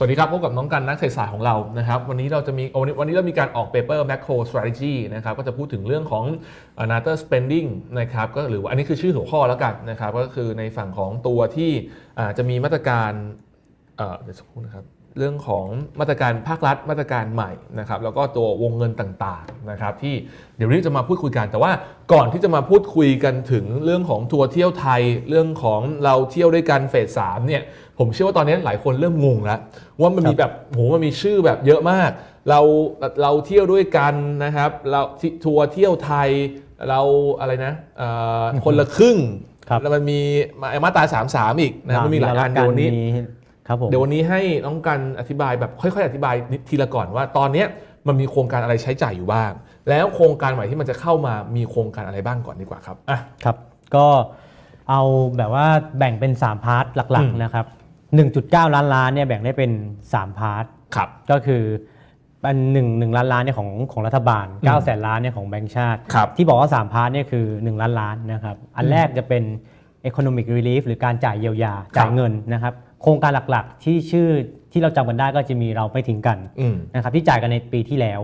สวัสดีครับพบกับน้องกันนักเศรษฐศาสตร์ของเรานะครับวันนี้เราจะมีวันนี้วันนี้เรามีการออกเปเปอร์ macro strategy นะครับก็จะพูดถึงเรื่องของ another spending นะครับก็หรือว่าอันนี้คือชื่อหัวข้อแล้วกันนะครับก็คือในฝั่งของตัวที่จะมีมาตรการเอ่อเดี๋ยวสักครู่นะครับ เรื่องของมาตรการภาครัฐมาตรการใหม่นะครับแล้วก็ตัววงเงินต่างๆนะครับที่เดี๋ยววันนี้จะมาพูดคุยกัน แต่ว่าก่อนที่จะมาพูดคุยกันถึงเรื่องของทัวร์เที่ยวไทย เรื่องของเราเที่ยวด้วยกันเฟสสามเนี่ยผมเชื่อว่าตอนนี้หลายคนเริ่มงงแล้วว่ามันมีแบบโหมันมีชื่อแบบเยอะมาก เราเราเที่ยวด้วยกันนะครับเราที่ทัวร์เที่ยวไทยเราอะไรนะเอ่อคนละครึ่งครับแล้วมันมีมามาตราสามสามอีกนะมันมีหลายอันเดี๋ยววันนี้ ครับผมเดี๋ยววันนี้ให้น้องกันอธิบายแบบค่อยๆ อธิบายนิดทีละก่อนว่า ตอนเนี้ยมันมีโครงการอะไรใช้จ่ายอยู่บ้าง แล้วโครงการใหม่ที่มันจะเข้ามามีโครงการอะไรบ้างก่อนดีกว่าครับอะ ครับ ก็เอาแบบว่าแบ่งเป็น 3 พาร์ทหลักอืม ๆนะครับ 1.9 ล้านล้านเนี่ยแบ่งได้เป็น 3 พาร์ท ครับ ก็คือเป็นหนึ่งหนึ่งล้านล้านเนี่ยของของรัฐบาลอืม9แสนล้านเนี่ยของแบงก์ชาติ ครับที่บอกว่า 3 พาร์ทเนี่ยคือ 1 ล้านล้านนะครับ อันแรกจะเป็น economic relief หรือการจ่ายเยียวยา จ่ายเงินนะครับ โครงการหลักๆ ที่ชื่อที่เราจำกันได้ก็จะมีเราไม่ทิ้งกันอืม นะครับที่จ่ายกันในปีที่แล้ว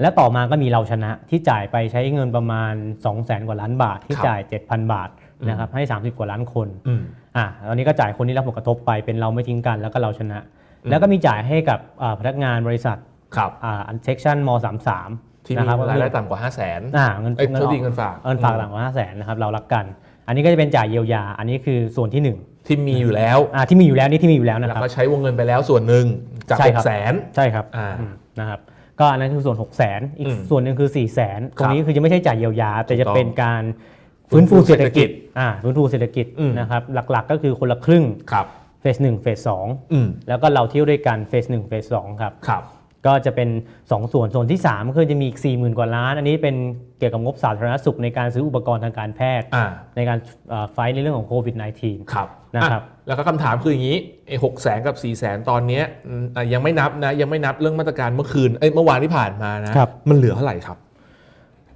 และต่อมาก็มีเราชนะที่จ่ายไปใช้เงินประมาณ 2 0 0แสนกว่าล้านบาท ที่ครับ จ่าย 7,000 บาทอืมนะครับให้ 30 กว่าล้านคน อืม อะตอนนี้ก็จ่ายคนที่รับผลกระทบไปเป็นเราไม่ทิ้งกันแล้วก็เราชนะ อืม แล้วก็มีจ่ายให้กับอ่าพนักงานบริษัทครับ อ่าอันเซ็กชันม33ที่นะมีครับรายได้ต่ำกว่า 5 0 0 0 0นอ่าเงินเอ้ยเงินโทษอทีอกเงินฝากเงินฝากต่ำกว่า5 0 0แสนนะครับเรารักกัน อันนี้ก็จะเป็นจ่ายเยียวยา อันนี้คือส่วนที่หนึ่ง ที่มีอยู่แล้วอ่าที่มีอยู่แล้วนี่ที่มีอยู่แล้วนะแล้วครับก็ใช้วงเงินไปแล้วส่วนหนึ่งจากใช่หครักบแสน ใช่ครับอ่าอืมนะครับ ก็อันนั้นคือส่วน 6 0 0 0 0นอีกอืมส่วนหนึ่งคือ 4 0 0 0 0 0ตรงนี้คือจะไม่ใช่จ่ายเยียวยา แต่ถูจะกต้องเป็นการฟื้นฟูเศรษฐกิจฟื้นฟูเศรษฐกิจอ่าฟื้นฟูเศรษฐกิจอืม นะครับหลักๆก็คือคนละครึ่งครับ เฟสหนึ่งเฟสสองอืมแล้วก็เราเที่ยวด้วยกันเฟสหนึ่งเฟสสองครับ ครับ ก็จะเป็น 2 ส่วนส่วนที่ 3 คือจะมีอีก 40,000 กว่าล้าน อันนี้เป็นเกี่ยวกับงบสาธารณสุขในการซื้ออุปกรณ์ทางการแพทย์ อ่า ในการเอ่อไฟท์ในเรื่องของโควิด -19 ครับนะครับ อ่แล้วก็คำถามคืออย่างนี้ไอ้หกแสนกับ4ี่แสนตอนเนี้ยอืมอะยังไม่นับนะ ยังไม่นับเรื่องมาตรการเมื่อคืนเอ้ยเมื่อวานที่ผ่านมานะครับ มันเหลือเท่าไหร่ครับ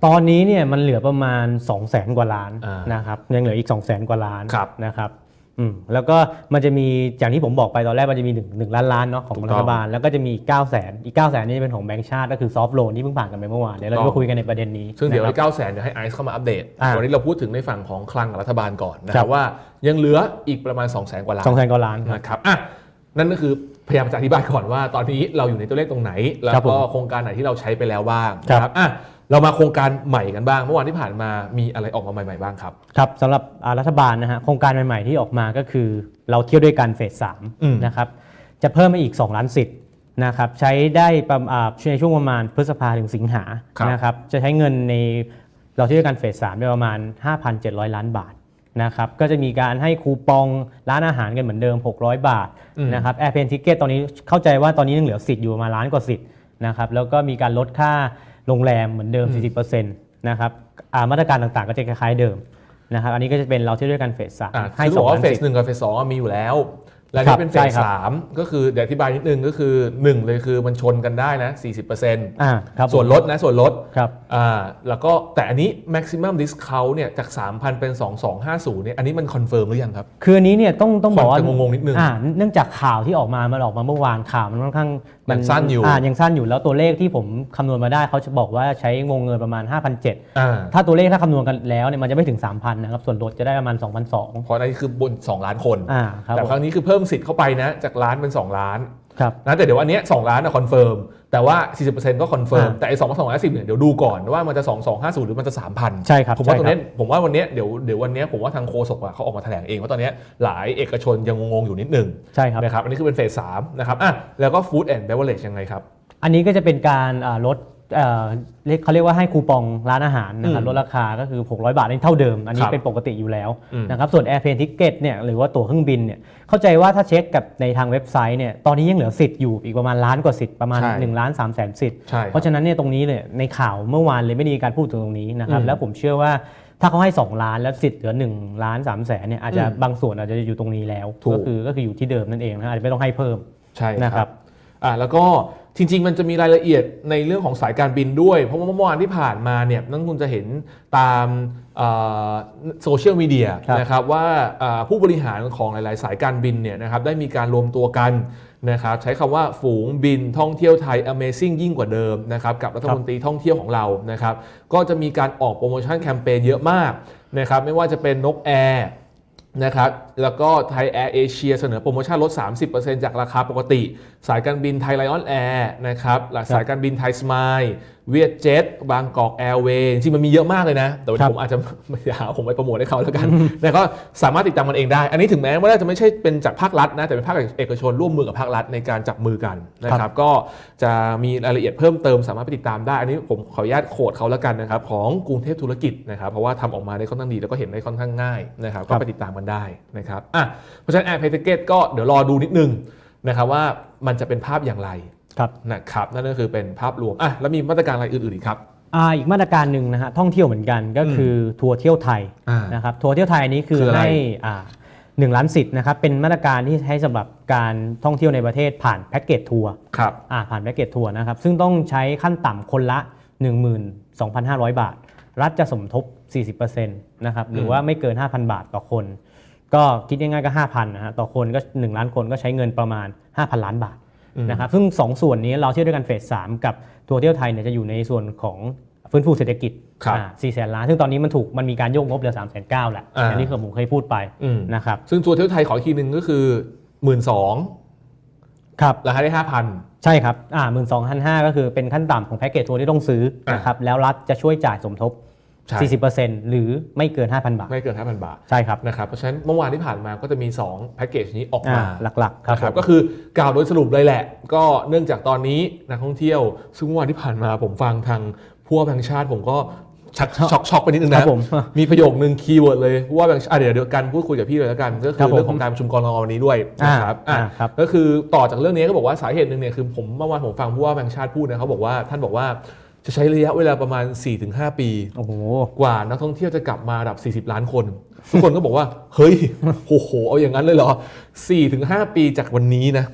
ตอนนี้เนี่ยมันเหลือประมาณ 2 0 0แสนกว่าล้านอ่านนะครับยังเหลืออีก 2 0 0แสนกว่าล้านครับ นะครับ อืมแล้วก็มันจะมีอย่างที่ผมบอกไปตอนแรกมันจะมี1 1ล้านล้านเนาะของถูกรัต้องฐบาล แล้วก็จะมีอีก9 0 0แสนอีก9 0 0แสนนี่จะเป็นของแบงก์ชาติก็คือซอฟท์โลนที่เพิ่งผ่านกันไปเมื่อวานเดี๋ยวเราถูกต้องจะมาคุยกันในประเด็นนี้ซึ่งเดี๋ยวนะคไอ้รับเก้าแสนเดี๋ยวให้ไอซ์เข้ามาอัปเดต อ่าวันนี้เราพูดถึงในฝั่งของคลังกับรัฐบาลก่อนนะคครัรับ บว่ายังเหลืออีกประมาณ2องแสนกว่าล้านสองแสนกว่าล้านครับ นะครับอะนั่นก็คือพยายามจะอธิบายก่อนว่า ตอนนี้เราอยู่ในตัวเลขตรงไหน แล้วครับผมก็โครงการไหนที่เราใช้ไปแล้วบ้างครับ นะอะ เรามาโครงการใหม่กันบ้าง เมื่อวานที่ผ่านมามีอะไรออกมาใหม่ๆบ้างครับ ครับสำหรับอ่ารัฐบาลนะฮะโครงการใหม่ๆที่ออกมาก็คือ เราเที่ยวด้วยกันเฟสสามอืมนะครับจะเพิ่มมาอีก 2 ล้านสิทธิ์นะครับใช้ได้ประมาณในช่วงประมาณพฤษภาถึงสิงหาครับนะครับจะใช้เงินในเราเที่ยวด้วยกันเฟสสามได้ประมาณ 5,700 ล้านบาทนะครับก็จะมีการให้คูปองร้านอาหารกันเหมือนเดิม 600 บาทอืมนะครับแอร์เพนทิเกตตอนนี้เข้าใจว่าตอนนี้ยังเหลือสิทธิ์อยู่ประมาณล้านกว่าสิทธิ์นะครับแล้วก็มีการลดค่า โรงแรมเหมือนเดิม 40%นะครับอ่ามาตรการต่างๆ ก็จะคล้ายๆเดิมนะครับอันนี้ก็จะเป็นเราเที่ยวด้วยกันเฟสสามอะให้คือสบอองกว่าล้านเฟสสิทธิ์หนึ่งกับเฟสสองมีอยู่แล้วแล้วครันี่บเป็นเฟใช่สครับสามก็คือเดี๋ยวอธิบายนิดนึงก็คือหนึ่งเลยคือมันชนกันได้นะ 40%อ่าครับผมส่วนลดนะส่วนลดครับอ่าแล้วก็แต่อันนี้ maximum discount เนี่ยจาก 3,000 เป็น 2250เนี่ยอันนี้มันคอนเฟิร์มหรือยังครับ คืออันนี้เนี่ยต้องต้องบอกว่าคนจะงงๆนิดนึงอ่าเนื่องจากข่าวที่ออกมามันออกมาเมื่อวานข่าวมันค่อนข้างมัยังสั้นอยู่อ่ายังสั้นอยู่แล้วตัวเลขที่ผมคำนวณมาได้เขาจะบอกว่าใช้วงเงินประมาณ5,700อ่าถ้าตัวเลขถ้าคำนวณกันแล้วเนี่ยมันจะไม่ถึง 3,000นะครับส่วนลดจะได้ประมาณ 2,200เพราะอันนี้คือบน 2 ล้านคนอ่าครับแต่ผมครั้งนี้คือเพิ่มสิทธิ์เข้าไปนะจากล้านเป็น 2 ล้านครับ นะแต่เดี๋ยวอันเนี้ย2ล้านอะคอนเฟิร์มแต่ว่า 40%ก็คอนเฟิร์มอ่าแต่ไอ้2 2 5 0เนี่ยเดี๋ยวดูก่อนว่ามันจะ 2250 หรือมันจะ 3,000 ใช่ครับผมว่าใช่ตรงครับเนี้ยผมว่าวันเนี้ยเดี๋ยวเดี๋ยววันเนี้ยผมว่าทางโฆษกอะเขาออกมาแถลงเองว่าตอนเนี้ยหลายเอกชนยังงงๆอยู่นิดนึงใช่ครับนะครับอันนี้คือเป็นเฟสสามนะครับอะแล้วก็ฟู้ดแอนด์เบเวอร์เรจยังไงครับ อันนี้ก็จะเป็นการอ่าลด เอ่อเรียกเขาเรียกว่าให้คูปองร้านอาหารนะครับอืมลดราคาก็คือ 600 บาทนี่เท่าเดิม อันนี้ครับเป็นปกติอยู่แล้วอืมนะครับส่วน Airplane Ticket เนี่ยหรือว่าตั๋วเครื่องบินเนี่ยเข้าใจว่าถ้าเช็คกับในทางเว็บไซต์เนี่ยตอนนี้ยังเหลือสิทธิ์อยู่อีกประมาณล้านกว่าสิทธิ์ประมาณใช่1ล้าน3แสนสิทธิ์ใช่เพราะฉะนั้นเนี่ยตรงนี้เนี่ยในข่าวเมื่อวานเลยไม่ได้มีการพูดถึงตรงนี้นะครับอืมแล้วผมเชื่อว่าถ้าเขาให้ 2 ล้านแล้วสิทธิ์เหลือ1ล้าน3แสนเนี่ยอาจจะอืมบางส่วนอาจจะอยู่ตรงนี้แล้วถูกก็คือก็คืออยู่ที่เดิมนั่นเองนะอาจจะไม่ต้องให้เพิ่มใช่นะคครัรับบอ่าแล้วก็ จริง ๆ มันจะมีรายละเอียดในเรื่องของสายการบินด้วย เพราะว่าเมื่อวานที่ผ่านมาเนี่ยนักลงทุนจะเห็นตามโซเชียลมีเดียครับนะครับว่าอ่าผู้บริหารของหลาย ๆ สายการบินเนี่ยนะครับได้มีการรวมตัวกันนะครับใช้คำว่าฝูงบินท่องเที่ยวไทย Amazing ยิ่งกว่าเดิมนะครับกับรัฐมนตรีท่องเที่ยวของเรานะครับก็จะมีการออกโปรโมชั่นแคมเปญเยอะมากนะครับไม่ว่าจะเป็นนกแอร์นะครับแล้วก็ไทยแอร์เอเชียเสนอโปรโมชั่นลด 30%จากราคาปกติ สายการบินไทยไลออนแอร์นะครับหลักสายการบินไทยสมายเวียดเจ็ตบางกอกแอร์เวย์จริงๆมันมีเยอะมากเลยนะ แต่วันครันี้บผมอาจจะไม่อยากเอาผมไปโปรโมทให้เขาแล้วกันแต่ก็สามารถติดตามมันเองได้ อันนี้ถึงแม้ว่าจะไม่ใช่เป็นจากภาครัฐนะแต่เป็นภาคเอกชนร่วมมือกับภาครัฐในการจับมือกันนะครับก็จะมีรายละเอียดเพิ่มเติมสามารถไปติดตามได้ อันนี้ผมขออนุญาตโคดเขาแล้วกันนะครับของกรุงเทพธุรกิจนะครับเพราะว่าทำออกมาได้ค่อนข้างดีแล้วก็เห็นได้ค่อนข้างง่ายนะครับครัก็บไปติดตามกันได้นะครับอะเพราะฉะนั้นแอร์เพย์เกตก็เดี๋ยวรอดูนิดนึง นะครับว่ามันจะเป็นภาพอย่างไรครับนะครับนั่นก็คือเป็นภาพรวมอะแล้วมีมาตรการอะไรอื่นๆอีกครับอ่าอีกมาตรการหนึ่งนะฮะท่องเที่ยวเหมือนกันก็คือทัวร์เที่ยวไทยอ่านนะครับทัวร์เที่ยวไทยอันนี้คือคืออะไรให้อ่าหนึ่งล้านสิทธิ์นะครับเป็นมาตรการที่ให้สำหรับการท่องเที่ยวในประเทศผ่านแพ็กเกจทัวร์ครับอ่าผ่านแพ็กเกจทัวร์นะครับซึ่งต้องใช้ขั้นต่ำคนละ 12,500 บาท รัฐจะสมทบ 40%นะครับหรือว่าไม่เกิน 5,000 บาทต่อคน ก็คิดง่ายๆก็ 5,000นะฮะต่อคนก็ 1 ล้านคนก็ใช้เงินประมาณ 5,000 ล้านบาทอืมนะครับซึ่ง 2 ส่วนนี้เราเที่ยวด้วยกันเฟส3กับทัวร์เที่ยวไทยเนี่ยจะอยู่ในส่วนของฟื้นฟูเศรษฐกิจครับ4แสนล้าน ซึ่งตอนนี้มันถูกมันมีการโยกงบเหลือ3 9 0 0 0แหละอ่าอย่างที่ผมเคยพูดไปอืมนะครับซึ่งตัวเที่ยวไทยขออีกทีหนึ่งก็คือหมื่นสองครับราคาได้ห้าพันใช่ครับอ่าหมื่นสองพันห้าก็คือเป็นขั้นต่ำของแพ็กเกจทัวร์ที่ต้องซื้ออะนะครับแล้วรัฐจะช่วยจ่ายสมทบใช่ 40%หรือไม่เกิน 5,000 บาท ไม่เกิน 5,000 บาทใช่ครับนะครับเพราะฉะนั้นเมื่อวานที่ผ่านมาก็จะมี2แพ็กเกจนี้ออกอ่ามาหลักๆครับนะครับผมก็คือกล่าวโดยสรุปเลยแหละ ก็เนื่องจากตอนนี้นักท่องเที่ยว ซึ่งเมื่อวานที่ผ่านมาผมฟังทางผู้ว่าแบงค์ชาติผมก็ชักช็อกช็อกไปนิดนึงครันะบผมมีประโยคนึงคีย์เวิร์ดเลยผู้ว่าแบงค์ชาติอะเดี๋ยวเดี๋ยวกันพูดคุยกับพี่เลยแล้วกัน ก็ครัคืบอผมเรื่องของการประชุมกรนวันนี้ด้วยนะครับอ่าอะครับก็คือต่อจากเรื่องนี้ก็บอกว่าสาเหตุหนึ่งเนี่ยคือผมเมื่อวานผมฟังผู้ว่าแบงค์ชาติพูดนะเขาบอกว่าท่านบอกว่า จะใช้ระยะเวลาประมาณ 4-5 ปี โอ้โห กว่านักท่องเที่ยวจะกลับมาระดับ 40 ล้านคน ทุกคนก็บอกว่า เฮ้ยโอ้โห เอาอย่างนั้นเลยเหรอ 4-5 ปีจากวันนี้นะ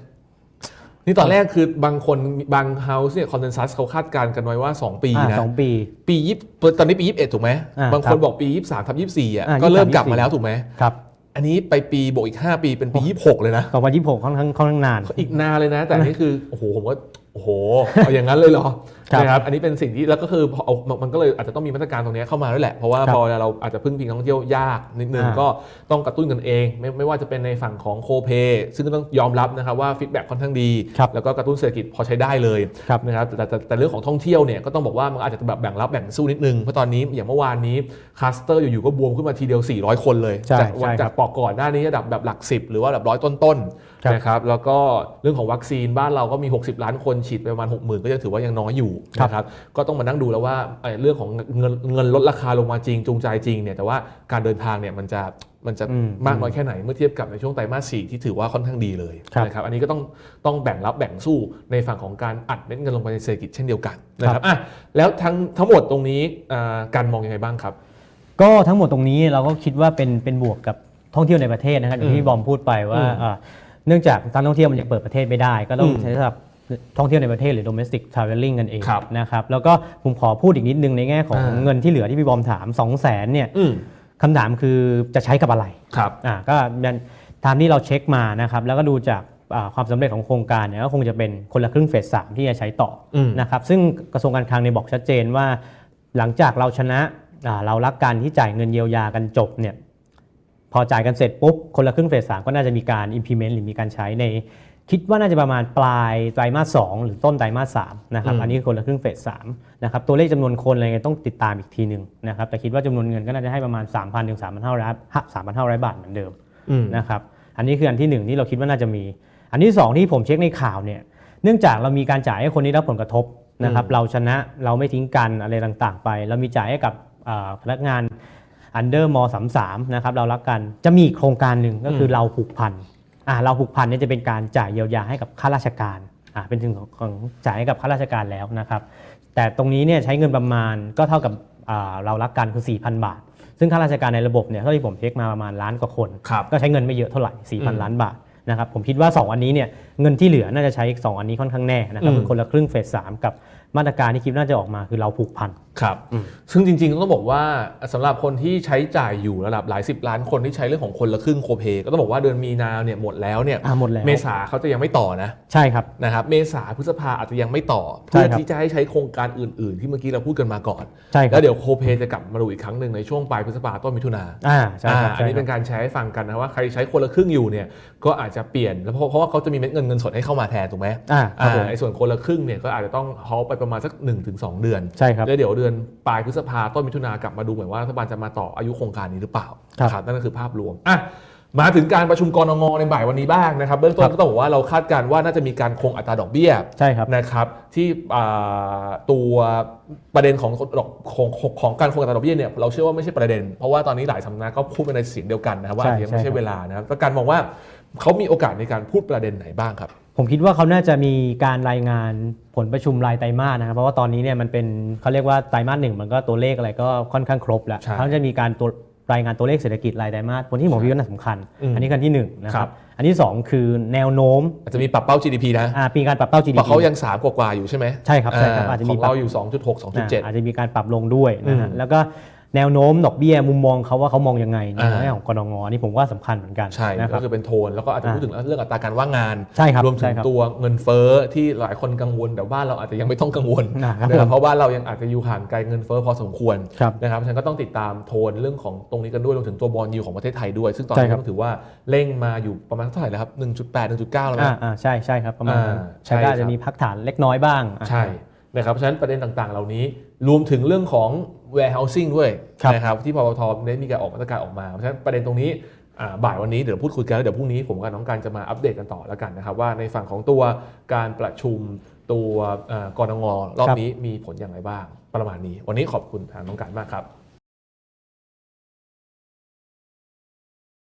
นี่ตอนแรกคือบางคนบางเฮาส์เนี่ยคอนเซนแซสเขาคาดการณ์กันไว้ว่า 2 ปีอ่านะสองปี ปียี่ตอนนี้ปี 21 ถูกไหม อ่าบางคครันบบอกปี 23ทับ24อะอ่าก็เริ่ม23 กลับมาแล้วถูกไหม ครับอันนี้ไปปีบวกอีก 5 ปีเป็นปี 26 เลยนะก่อนวันที่ผมค่อนข้างค่อนข้างนาน อีกนานเลยนะ แต่อันนี้คือ โอ้โห ผมว่า โอ้โหเอาอย่างนั้นเลยเหรอครับนะครับอันนี้เป็นสิ่งที่แล้วก็คือพอเอามันก็เลยอาจจะต้องมีมาตรการตรงนี้เข้ามาด้วยแหละ เพราะว่าครับพอเราอาจจะพึ่งพิงนักท่องเที่ยวยากนิดนึงอ่าก็ต้องกระตุ้นกันเอง ไม่ไม่ว่าจะเป็นในฝั่งของโคเ a y ซึ่งก็ต้องยอมรับนะครับว่าฟีดแบ็กค่อนข้างดีครับแล้วก็กระตุ้นเศรษฐกิจพอใช้ได้เลยครับนะครับแต่แต่แต่เรื่องของท่องเที่ยวเนี่ยก็ต้องบอกว่ามันอาจจะแบบแบ่งรับแบ่งสู้นิดนึงเพราะตอนนี้อย่างเมื่อวานนี้คลัสเตอร์อยู่ๆก็บวมขึ้นมาทีเดียว 400 คนเลยใช่จากวันใช่ครับจากปอกก่อนหน้านี้ระดับแบบหลัก 10 หรือว่าแบบร้อยต้นครับๆนะครับแล้วก็เรื่องของวัคซีนบ้านเราก็มี 60 ล้านคนฉีดไปประมาณ60,000 ก็ยังถือว่ายังน้อยอยู่นะครับก็ต้องมานั่งดูแล้วว่าไอ้เรื่องของเงินเงินลดราคาลงมาจริงจูงใจจริงเนี่ยแต่ว่าการเดินทางเนี่ยมันจะมันจะอืมมากน้อยแค่ไหนเมื่อเทียบกับในช่วงไตรมาสสี่ที่ถือว่าค่อนข้างดีเลยครับนะครับอันนี้ก็ต้องต้องแบ่งรับแบ่งสู้ในฝั่งของการอัดเม็ดเงินลงไปในเศรษฐกิจเช่นเดียวกันนะครับอะแล้วทั้งทั้งหมดตรงนี้อ่าการมองยังไงบ้างครับ ก็ทั้งหมดตรงนี้เราก็คิดว่าเป็นเป็นบวกกับท่องเที่ยวในประเทศนะครับอย่างที่พี่บอมพูดไปว่าอืมอ่าเนื่องจากการท่องเที่ยวมันยังเปิดประเทศไม่ได้ ก็ต้องอืมใช้สำหรับ ท่องเที่ยวในประเทศหรือ domestic traveling กันเองครับนะครับ แล้วก็ผมขอพูดอีกนิดนึงในแง่ของอ่า เงินที่เหลือที่พี่บอมถาม 2 0 0 0 0นเนี่ยอืมคำถามคือจะใช้กับอะไรครับ อ่าก็ยันตามที่เราเช็คมานะครับแล้วก็ดูจากอ่าความสำเร็จของโครงการเนี่ยก็คงจะเป็นคนละครึ่งเฟสสามที่จะใช้ต่ออม นะครับซึ่งกระทรวงการคลังเนี่ยบอกชัดเจนว่า หลังจากเราชนะอ่าเรารักการที่จ่ายเงินเยียวยากันจบเนี่ย พอจ่ายกันเสร็จปุ๊บ คนละครึ่งเฟสสามก็น่าจะมีการ implement หรือมีการใช้ใน คิดว่าน่าจะประมาณปลายไตรมาสสองหรือต้นไตรมาสสามนะครับอืมอันนี้คือคนละครึ่งเฟสสามนะครับตัวเลขจำนวนคนอะไรเงี้ยต้องติดตามอีกทีหนึ่งนะครับแต่คิดว่าจำนวนเงินก็น่าจะให้ประมาณ 3,000ถึง3,500 3,500บาทเหมือนเดิมอืมนะครับอันนี้คืออันที่หนึ่งที่เราคิดว่าน่าจะมี อันที่สองที่ผมเช็คในข่าวเนี่ยเนื่องจากเรามีการจ่ายให้คนที่รับผลกระทบนะครับอืมเราชนะเราไม่ทิ้งกันอะไรต่างๆ ไป เรามีจ่ายให้กับอ่าพนักงานอันเดอร์ม33นะครับเรารักกันจะมีอีกโครงการหนึ่งก็คือเราผูกพันอ่า เราผูกพันเนี่ยจะเป็นการจ่ายเยียวยาให้กับข้าราชการอ่าเป็นถึงของของจ่ายให้กับข้าราชการแล้วนะครับแต่ตรงนี้เนี่ยใช้เงินประมาณก็เท่ากับอ่าเรารักกันคือ 4,000 บาท ซึ่งข้าราชการในระบบเนี่ยเท่าที่ผมเช็คมาประมาณล้านกว่าคนครับก็ใช้เงินไม่เยอะเท่าไหร่อืม4,000 ล้านบาทนะครับผมคิดว่า 2 อันนี้เนี่ยเงินที่เหลือน่าจะใช้ 2 อันนี้ค่อนข้างแน่นะครับอืมคือคนละครึ่งเฟสสามกับ มาตรการที่คิดน่าจะออกมาคือเราผูกพัน ครับอืมซึ่งจริงๆต้องบอกว่าสำหรับคนที่ใช้จ่ายอยู่ระดับหลายสิบล้านคนที่ใช้เรื่องของคนละครึ่งโคเพก็ต้องบอกว่าเดือนมีนาเนี่ยหมดแล้วเนี่ยอ่าหมดแล้ว เมษาเขาจะยังไม่ต่อนะใช่ครับ นะครับเมษาพฤษภาอาจจะยังไม่ต่อ ใช่เพื่อครับ ที่จะให้ใช้โครงการอื่นๆ ที่เมื่อกี้เราพูดกันมาก่อน ใช่ครัแล้บวเดี๋ยวโคเพจะกลับมาดูอีกครั้งหนึ่งในช่วงปลายพฤษภาต้นมิถุนา อ่าใช่ครับอ่าอันนี้ใช่เป็นการแชร์ให้ฟังกันนะว่าใครใช้คนละครึ่งอยู่เนี่ยก็อาจจะเปลี่ยนแล้วเพราะเพราะว่าเขาจะมีเม็ดเงินเงินสดให้เข้ามาแทนถูกไหมอ่าครับผมไอ้ส่วนคนละครึ่งเนี่ยก็อาจจะต้องฮอลไปประมาณสัก 1-2 เดือนใช่ครับแล้วเดี๋ยวเดือนปลายพฤษภาต้นมิถุนากลับมาดูเหมือนว่ารัฐบาลจะมาต่ออายุโครงการนี้หรือเปล่าครับนะนั่นก็คือภาพรวมอะมาถึงการประชุมกรงงในบ่ายวันนี้บ้างนะครับ เบื้องต้ครันบก็ต้องบอกว่าเราคาดการณ์ว่าน่าจะมีการคงอัตราดอกเบี้ยใช่ครับนะครับ ที่อ่าตัวประเด็นของดอกของของของการคงอัตราดอกเบี้ยเนี่ยเราเชื่อว่าไม่ใช่ประเด็น เพราะว่าตอนนี้หลายสำนักก็พูดไปในเสียงเดียวกันนะครับว่าใช่อาจจะยังไม่ใช่ใช่ครับเวลานะครับแต่การมองว่าเขามีโอกาสในการพูดประเด็นไหนบ้างครับ ผมคิดว่าเขาน่าจะมีการรายงานผลประชุมรายไตรมาสนะครับเพราะว่าตอนนี้เนี่ยมันเป็นเขาเรียกว่าไตรมาสหนึ่งมันก็ตัวเลขอะไรก็ค่อนข้างครบแล้วใช่เขาจะมีการตัวรายงานตัวเลขเศรษฐกิจรายไตรมาสผลที่ผมคิดว่าน่าสำคัญ อืมอันนี้กันที่หนึ่งนะคครัรับ บ อันที่สองคือแนวโน้มอาจจะมีปรับเป้า GDP นะอ่าปีการปรับเป้า เพ GDP ราะเขายัง3กว่าๆอยู่ใช่ไหมใช่ครับใช่ครับอาจจะขมีองปรับ เราอยู่ 2.6อ่า2.7 อาจจะมีการปรับลงด้วยนะฮะอืมแล้วก็ แนวโน้มดอกเบี้ยมุมมองเขาว่าเขามองยังไงในอ่าเรื่องของกรงงนี่ผมว่าสำคัญเหมือนกันใช่นะคก็รับคือเป็นโทนแล้วก็อาจจะอ่าพูดถึงเรื่องอัตราการว่างงานใช่ครับรวมถึใช่งครับตัวเงินเฟ้อที่หลายคนกังวลแต่บ้านเราอาจจะยังไม่ต้องกังวลอ่าครับนะครับผมเพราะว่าเรายังอาจจะอยู่ห่างไกลเงินเฟ้อพอสมควรครับนะครับฉะนันก็ต้องติดตามโทนเรื่องของตรงนี้กันด้วยรวมถึงตัวบอลยูของประเทศไทยด้วย ซึ่งตอนใช่นี้ครับต้องถือว่าเร่งมาอยู่ประมาณเท่าไหร่แล้วครับ1.8 1.9 แล้วอ่านะอ่าใช่ใช่ครับประมาณนั้นอ่าใช่ก็อาจใช่ครัจะบมีพักฐานเล็กน้อยบ้างอ่าใช่ นะครับเพราะฉะนั้นประเด็นต่างๆ เหล่านี้รวมถึงเรื่องของ warehousing ด้วยครับนะครับที่ปปทได้มีการออกมาตรการออกมาเพราะฉะนั้นประเด็นตรงนี้อ่าบ่ายวันนี้เดี๋ยวพูดคุยกันแล้วเดี๋ยวพรุ่งนี้ผมกับน้องการจะมาอัปเดตกันต่อแล้วกันนะครับว่าในฝั่งของตัวการประชุมตัวเอ่อกรงรอบนี้มีผลอย่างไรบ้างประมาณนี้ วันนี้ขอบคุณทางน้องการมากครับ